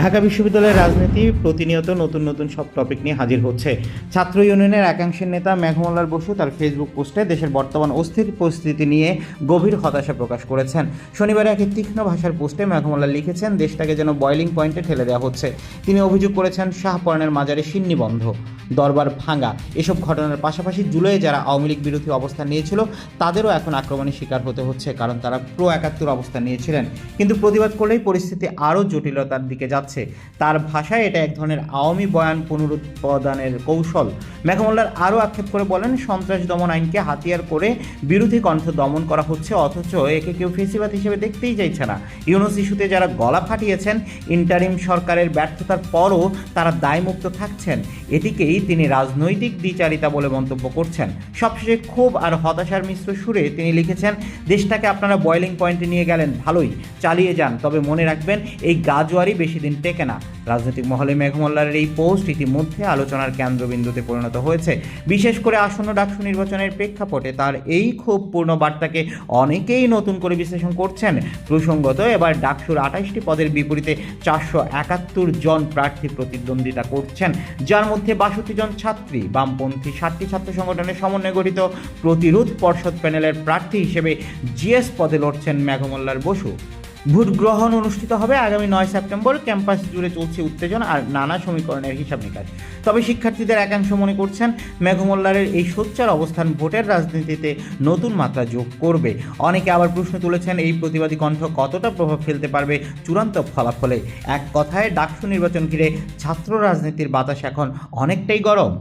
ঢাকা বিশ্ববিদ্যালয়ের রাজনীতি প্রতিনিয়ত নতুন নতুন সব টপিক নিয়ে হাজির হচ্ছে। ছাত্র ইউনিয়নের একাংশের নেতা মেঘমল্লার বসু তার ফেসবুক পোস্টে দেশের বর্তমান অস্থির পরিস্থিতি নিয়ে গভীর হতাশা প্রকাশ করেছেন। শনিবারে একটি তীক্ষ্ণ ভাষার পোস্টে মেঘমল্লা লিখেছেন, দেশটাকে যেন বয়লিং পয়েন্টে ঠেলে দেওয়া হচ্ছে। তিনি অভিযোগ করেছেন শাহপরণের মাজারে সিন্নি বন্ধ। দরবার ভাঙা। এসব ঘটনার পাশাপাশি জুলাইয়ে যারা আওয়ামী লীগ বিরোধী অবস্থান নিয়েছিল, তাদেরও এখন আক্রমণের শিকার হতে হচ্ছে, কারণ তারা প্রো একাত্তর অবস্থান নিয়েছিলেন। কিন্তু প্রতিবাদ করলেই পরিস্থিতি আরও জটিলতার দিকে যাচ্ছে। তার ভাষায় এটা এক ধরনের আওয়ামী বয়ান পুনরুৎপাদনের কৌশল। মেঘমল্লার আরও আক্ষেপ করে বলেন, সন্ত্রাস দমন আইনকে হাতিয়ার করে বিরোধী কণ্ঠ দমন করা হচ্ছে, অথচ একে কেউ ফেসিবাদ হিসেবে দেখতেই চাইছে না। ইউনুস ইস্যুতে যারা গলা ফাটিয়েছেন, ইন্টারিম সরকারের ব্যর্থতার পরও তারা দায়মুক্ত থাকছেন। এটিকেই তিনি রাজনৈতিক দ্বিচারিতা বলে মন্তব্য করছেন। সবশেষে ক্ষোভ আর হতাশার মিশ্র সুরে তিনি লিখেছেন, দেশটাকে আপনারা বয়লিং পয়েন্টে নিয়ে গেলেন, ভালোই। চালিয়ে যান। তবে মনে রাখবেন, এই গাজোয়ারি বেশি দিন টেকে না। রাজনৈতিক মহলে মেঘমল্লারের এই পোস্ট ইতিমধ্যে আলোচনার কেন্দ্রবিন্দুতে পরিণত হয়েছে। বিশেষ করে আসন্ন ডাকসু নির্বাচনের প্রেক্ষাপটে তার এই ক্ষোভপূর্ণ বার্তাকে অনেকেই নতুন করে বিশ্লেষণ করছেন। প্রসঙ্গত, এবার ডাকসুর আঠাশটি পদের বিপরীতে চারশো একাত্তর জন প্রার্থী প্রতিদ্বন্দ্বিতা করছেন, যার মধ্যে বাষট্টি জন ছাত্রী বামপন্থী ষাটটি ছাত্র সংগঠনের সমন্বয়ে গঠিত প্রতিরোধ পর্ষদ প্যানেলের প্রার্থী হিসেবে জিএস পদে লড়ছেন মেঘমল্লার বসু। ভোট গ্রহণ অনুষ্ঠিত হবে আগামী নয় সেপ্টেম্বর। ক্যাম্পাস জুড়ে চলছে উত্তেজনা আর নানা সমীকরণের হিসাব নিকাশ। তবে শিক্ষার্থীদের একাংশ মনে করছেন, মেঘমল্লারের এই সোচ্চার অবস্থান ভোটের রাজনীতিতে নতুন মাত্রা যোগ করবে। অনেকে আবার প্রশ্ন তুলেছেন, এই প্রতিবাদী কণ্ঠ কতটা প্রভাব ফেলতে পারবে চূড়ান্ত ফলাফলে? এক কথায়, ডাকসু নির্বাচন ঘিরে ছাত্র রাজনীতির বাতাস এখন অনেকটাই গরম।